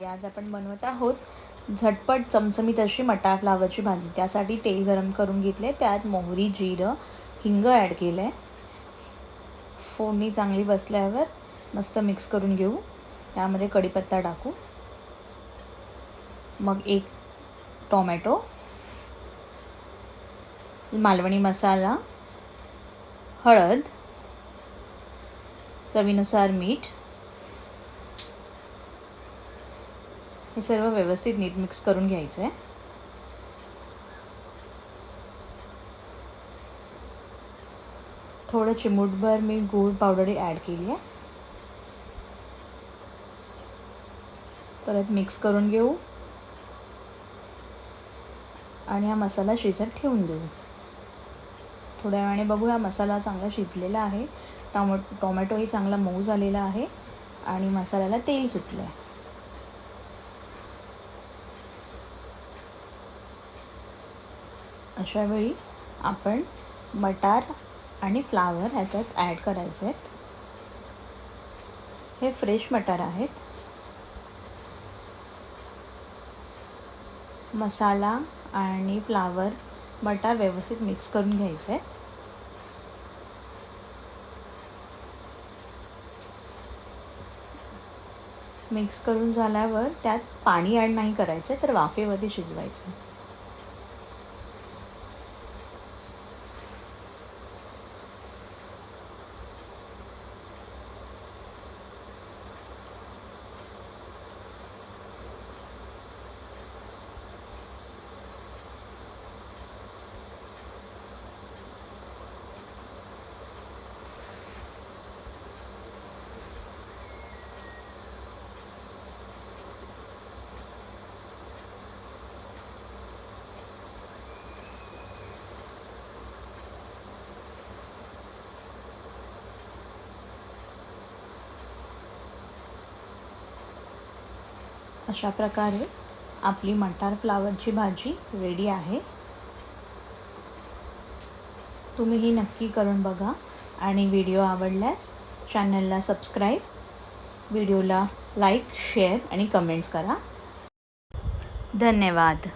आज आपण बनवत आहोत झटपट चमचमीत अशी मटार फ्लावरची भाजी. त्यासाठी तेल गरम करून घेतले. त्यात मोहरी जिरं हिंग ॲड केलं आहे फोडणी चांगली बसल्यावर मस्त मिक्स करून घेऊ. त्यामध्ये कढीपत्ता टाकू. मग एक टोमॅटो मालवणी मसाला हळद चवीनुसार मीठ हे सर्व व्यवस्थित नीट मिक्स करून घ्यायचं आहे थोडं चिमूटभर मी गूळ पावडर ॲड केली आहे. परत मिक्स करून घेऊ. आणि हा मसाला शिजत ठेवून देऊ. थोड्या वेळाने बघू हा मसाला चांगला शिजलेला आहे. टॉमॅ टोमॅटोही चांगला मऊ झालेला आहे. आणि मसाल्याला तेल सुटलं आहे अशावेळी आपण मटार आणि फ्लावर ह्याच्यात ॲड करायचे आहेत. हे फ्रेश मटार आहेत. मसाला आणि फ्लावर मटार व्यवस्थित मिक्स करून घ्यायचे आहेत. मिक्स करून झाल्यावर त्यात पाणी ॲड नाही करायचं तर वाफेवरती शिजवायचं. अशा प्रकारे आपली मटार फ्लावरची भाजी रेडी आहे. तुम्ही ही नक्की करून बघा आणि व्हिडिओ आवडल्यास चॅनलला सबस्क्राईब व्हिडिओला लाईक शेअर आणि कमेंट्स करा. धन्यवाद.